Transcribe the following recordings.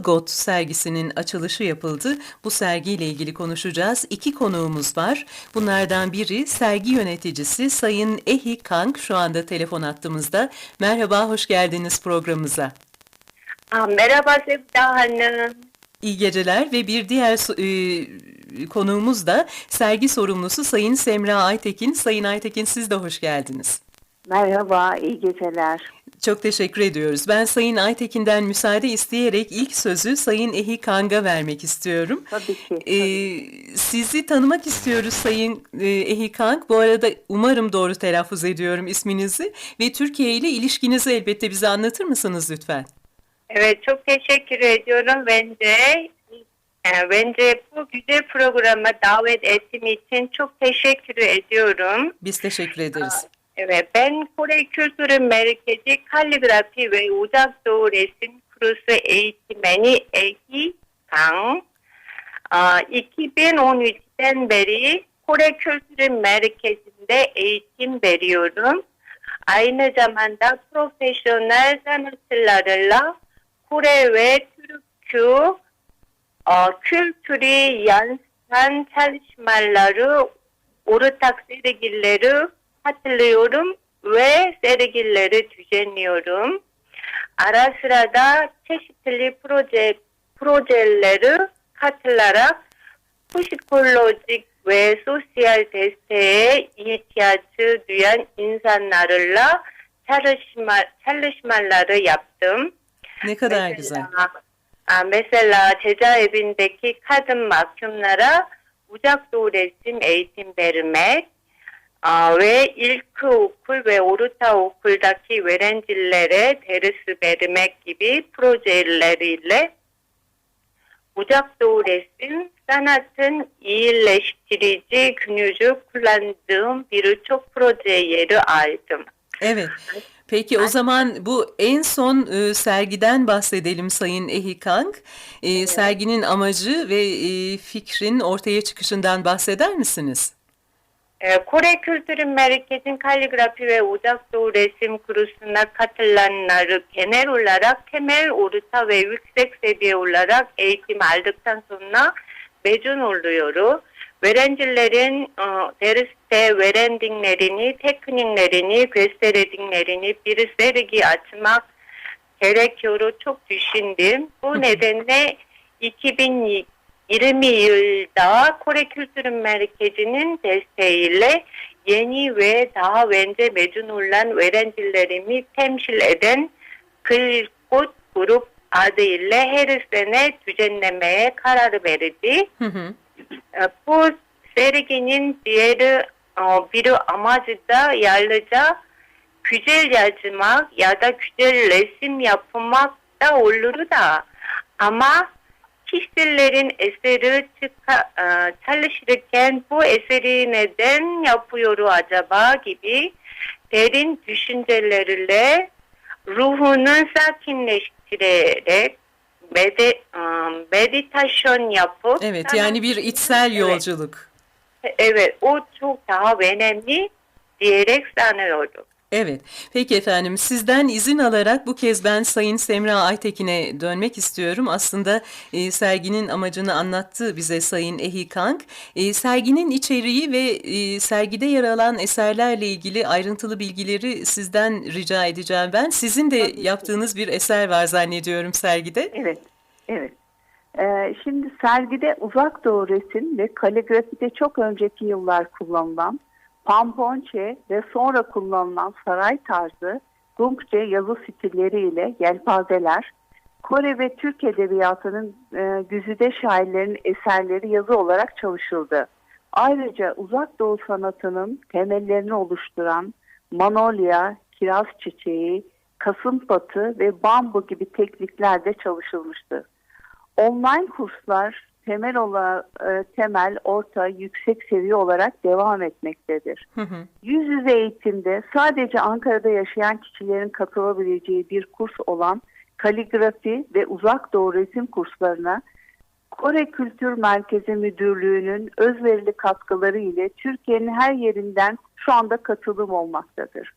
Got sergisinin açılışı yapıldı. Bu sergiyle ilgili konuşacağız. İki konuğumuz var. Bunlardan biri sergi yöneticisi Sayın Ehi Kang şu anda telefon attığımızda. Merhaba, hoş geldiniz programımıza. Aa, merhaba Sevda Hanım. İyi geceler ve bir diğer e, konuğumuz da sergi sorumlusu Sayın Semra Aytekin. Sayın Aytekin siz de hoş geldiniz. Merhaba, iyi geceler. Çok teşekkür ediyoruz. Ben Sayın Aytekin'den müsaade isteyerek ilk sözü Sayın Ehi Kang'a vermek istiyorum. Tabii ki. Ee, sizi tanımak istiyoruz Sayın e, Ehi Kang. Bu arada umarım doğru telaffuz ediyorum isminizi ve Türkiye ile ilişkinizi elbette bize anlatır mısınız lütfen? Evet çok teşekkür ediyorum. Bence e, bence bu güzel programa davet ettiğim için çok teşekkür ediyorum. Biz teşekkür ederiz. Kültür Merkezi Kaligrafi ve Uzak Doğu Resim Kursu eğitmeni Egi Kang. Aa, 2013'ten beri Kore Kültür Merkezi'nde eğitim veriyorum. Aynı zamanda profesyonel sanatçılarla Kore ve Türkçe 어, yansıtan çalışmaları ortak sergileri 파틀리오름 왜 세르길레르 주제니오름? 아라스라다 체시틀리 프로제 프로젤레르 카틀라라? 쿠시콜로직 왜 소시알 데스테에 이티아즈 뉴안 인산 나를라? 찰르시말 찰르시말라르 얍듬? ne kadar mesela, güzel. Aa, mesela ceza evindeki 아, ve ilkokul ve ortaokuldaki öğrencilere ders vermek gibi projeleriyle uzak doğu resim sanatın iyileştirici gücü kullandığım birçok proje yeri aldım. Evet. Peki o zaman bu en son e, sergiden bahsedelim Sayın Ehi Kang. E, Serginin amacı ve e, fikrin ortaya çıkışından bahseder misiniz? Ee, Kore Kültür Merkezi'nin kaligrafi ve uzak doğu resim kursuna katılanları genel olarak temel, orta ve yüksek seviye olarak eğitim aldıktan sonra mezun oluyor. Öğrencilerin e, derste öğrendiklerini, tekniklerini, gösterdiklerini bir sergi açmak gerekiyor çok düşündüm. Bu nedenle 이름이 일다 코레큘트룸 메르케지는 데스테일레 예니 외다 왠제메주놀란 외렌질레림이 템실에덴 글꽃 그룹 아드일레 헤르센의 주젠네메의 카라르베르디 어, 포 세르기닌 디에르 어, 비르 아마즈다 얄르자 규젤 야즈막 야다 규젤 레심 야품막 따 올루르다. 아마 kişilerin eseri çıka, e, çalışırken bu eseri neden yapıyor acaba gibi derin düşünceleriyle ruhunu sakinleştirerek medi, e, meditasyon yapıp Evet yani bir içsel Evet. yolculuk. Evet, o çok daha önemli diyerek sanıyorum. Evet. Peki efendim sizden izin alarak bu kez ben Sayın Semra Aytekin'e dönmek istiyorum. Aslında e, serginin amacını anlattı bize Sayın Ehi Kang. E, serginin içeriği ve e, sergide yer alan eserlerle ilgili ayrıntılı bilgileri sizden rica edeceğim ben. Sizin de yaptığınız bir eser var zannediyorum sergide. Evet, evet. Ee, şimdi sergide uzak doğu resim ve kaligrafide çok önceki yıllar kullanılan pamponçe ve sonra kullanılan saray tarzı Gungçe yazı stilleriyle yelpazeler, Kore ve Türk edebiyatının e, güzide şairlerinin eserleri yazı olarak çalışıldı. Ayrıca uzak doğu sanatının temellerini oluşturan manolya, kiraz çiçeği, kasımpatı ve bambu gibi tekniklerde çalışılmıştı. Online kurslar temel ola, e, temel, orta, yüksek seviye olarak devam etmektedir. Hı hı. Yüz yüze eğitimde sadece Ankara'da yaşayan kişilerin katılabileceği bir kurs olan kaligrafi ve uzak doğu resim kurslarına Kore Kültür Merkezi Müdürlüğü'nün özverili katkıları ile Türkiye'nin her yerinden şu anda katılım olmaktadır.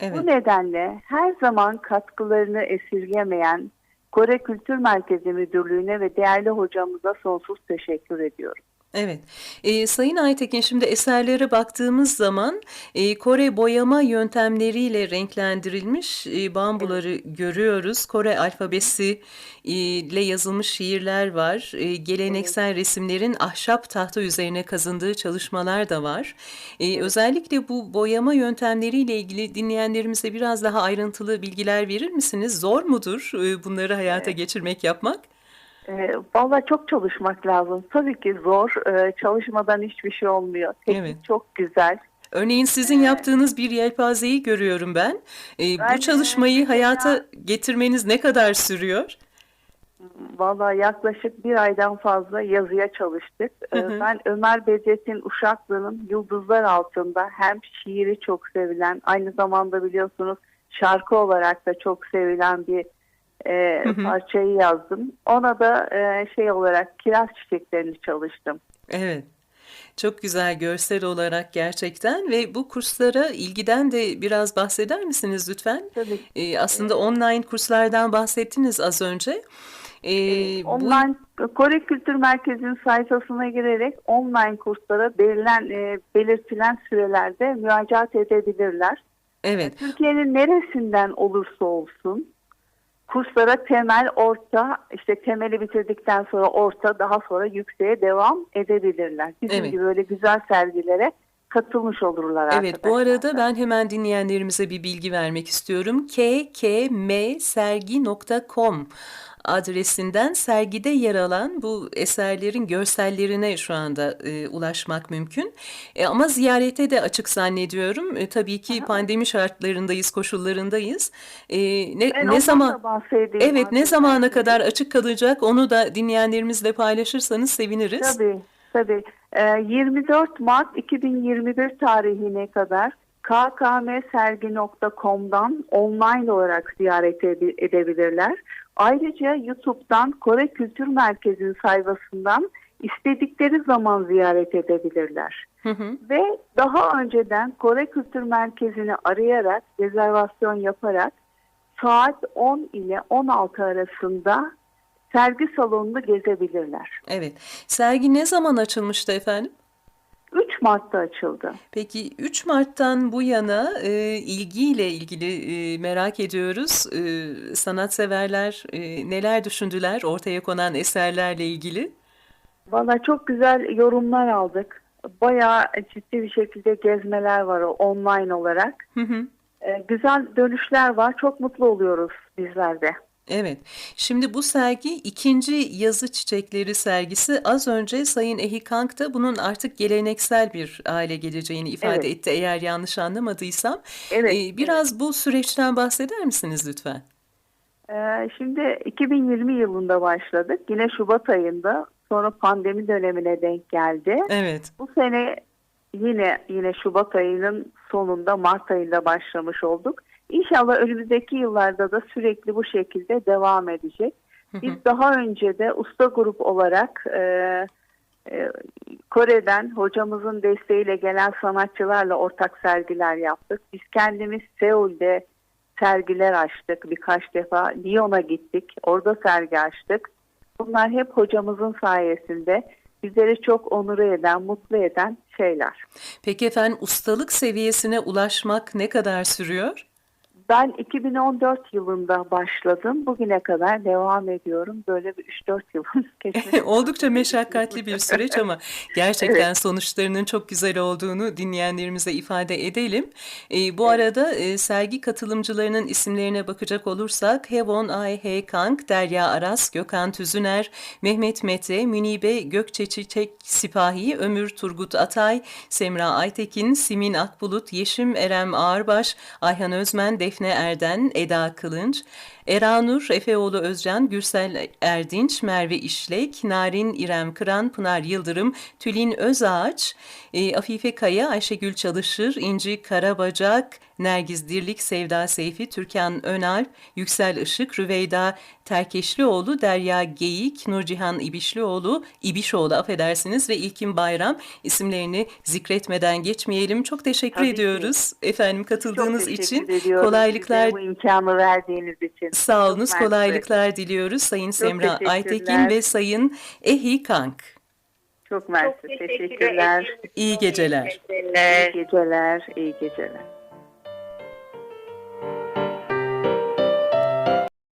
Evet. Bu nedenle her zaman katkılarını esirgemeyen Kore Kültür Merkezi Müdürlüğü'ne ve değerli hocamıza sonsuz teşekkür ediyorum. Evet. Ee, Sayın Aytekin şimdi eserlere baktığımız zaman e, Kore boyama yöntemleriyle renklendirilmiş e, bambuları görüyoruz. Kore alfabesi e, ile yazılmış şiirler var. E, geleneksel resimlerin ahşap tahta üzerine kazındığı çalışmalar da var. E, özellikle bu boyama yöntemleriyle ilgili dinleyenlerimize biraz daha ayrıntılı bilgiler verir misiniz? Zor mudur e, bunları hayata geçirmek, yapmak? E, Valla çok çalışmak lazım. Tabii ki zor. E, çalışmadan hiçbir şey olmuyor. Teknik Evet. çok güzel. Örneğin sizin yaptığınız bir yelpazeyi görüyorum ben. Ee, Ben, bu çalışmayı hayata getirmeniz ne kadar sürüyor? Valla yaklaşık bir aydan fazla yazıya çalıştık. Hı hı. Ben Ömer Bedrettin Uşaklı'nın Yıldızlar Altında hem şiiri çok sevilen, aynı zamanda biliyorsunuz şarkı olarak da çok sevilen bir e, hı. parçayı yazdım. Ona da e, şey olarak kiraz çiçeklerini çalıştım. Evet. Çok güzel görsel olarak gerçekten ve bu kurslara ilgiden de biraz bahseder misiniz lütfen? Tabii. Ee, aslında online kurslardan bahsettiniz az önce. Ee, bu- Online Kore Kültür Merkezi'nin sayfasına girerek online kurslara belirlen, e, belirtilen sürelerde müracaat edebilirler. evet. Türkiye'nin neresinden olursa olsun kurslara temel, orta, işte temeli bitirdikten sonra orta, daha sonra yükseğe devam edebilirler. Bizim Evet. gibi böyle güzel sergilere katılmış olurlar Evet, bu arkadaşlar. arada ben hemen dinleyenlerimize bir bilgi vermek istiyorum. kkmsergi.com adresinden sergide yer alan bu eserlerin görsellerine şu anda e, ulaşmak mümkün. E, ama ziyarete de açık zannediyorum. E, tabii ki pandemi şartlarındayız, koşullarındayız. E, ne Ben ne zaman Evet, ne artık. zamana kadar açık kalacak onu da dinleyenlerimizle paylaşırsanız seviniriz. Tabii, tabii. Ee, 24 Mart 2021 tarihine kadar kkmsergi.com'dan online olarak ziyaret ede- edebilirler. Ayrıca YouTube'dan Kore Kültür Merkezi'nin sayfasından istedikleri zaman ziyaret edebilirler. Hı hı. Ve daha önceden Kore Kültür Merkezi'ni arayarak, rezervasyon yaparak saat 10 ile 16 arasında sergi salonunu gezebilirler. Evet. Sergi ne zaman açılmıştı efendim? 3 Mart'ta açıldı. Peki 3 Mart'tan bu yana e, ilgiyle ilgili e, merak ediyoruz. E, sanatseverler e, neler düşündüler ortaya konan eserlerle ilgili? Valla çok güzel yorumlar aldık. Bayağı ciddi bir şekilde gezmeler var online olarak. Hı hı. Ee, güzel dönüşler var. Çok mutlu oluyoruz bizler de. Evet. Şimdi bu sergi ikinci yazı çiçekleri sergisi. Az önce Sayın Ehi da bunun artık geleneksel bir hale geleceğini ifade Evet. etti eğer yanlış anlamadıysam. Evet, E, biraz bu süreçten bahseder misiniz lütfen? Ee, şimdi 2020 yılında başladık. Yine Şubat ayında. Sonra pandemi dönemine denk geldi. Evet. Bu sene yine yine Şubat ayının sonunda Mart ayında başlamış olduk. İnşallah önümüzdeki yıllarda da sürekli bu şekilde devam edecek. Biz daha önce de usta grup olarak e, e, Kore'den hocamızın desteğiyle gelen sanatçılarla ortak sergiler yaptık. Biz kendimiz Seul'de sergiler açtık birkaç defa. Lyon'a gittik. Orada sergi açtık. Bunlar hep hocamızın sayesinde bizleri çok onur eden, mutlu eden şeyler. Peki efendim ustalık seviyesine ulaşmak ne kadar sürüyor? Ben 2014 yılında başladım. Bugüne kadar devam ediyorum. Böyle bir 3-4 yılım geçmiş. Oldukça meşakkatli bir süreç ama gerçekten sonuçlarının çok güzel olduğunu dinleyenlerimize ifade edelim. Ee, bu arada e, sergi katılımcılarının isimlerine bakacak olursak Hevon Ay He Kang, Derya Aras, Gökhan Tüzüner, Mehmet Mete, Münibe Gökçeçiçek Sipahi, Ömür Turgut Atay, Semra Aytekin, Simin Akbulut, Yeşim Erem Ağırbaş, Ayhan Özmen, Defne Erden, Eda Kılınç, Eranur, Efeoğlu Özcan, Gürsel Erdinç, Merve İşlek, Narin İrem Kıran, Pınar Yıldırım, Tülin Özağaç, e, Afife Kaya, Ayşegül Çalışır, İnci Karabacak, Nergiz Dirlik, Sevda Seyfi, Türkan Önal, Yüksel Işık, Rüveyda Terkeşlioğlu, Derya Geyik, Nurcihan İbişlioğlu, İbişoğlu affedersiniz ve İlkin Bayram isimlerini zikretmeden geçmeyelim. Çok teşekkür Tabii ki. ediyoruz efendim katıldığınız için. ediyorum Kolaylıklar size bu imkanı verdiğiniz için. Sağolunuz, kolaylıklar diliyoruz Sayın Semra teşekkürler. Aytekin ve Sayın Ehi Kank. Çok mersi. Çok teşekkür Teşekkürler. İyi geceler. Teşekkürler. İyi geceler. İyi geceler.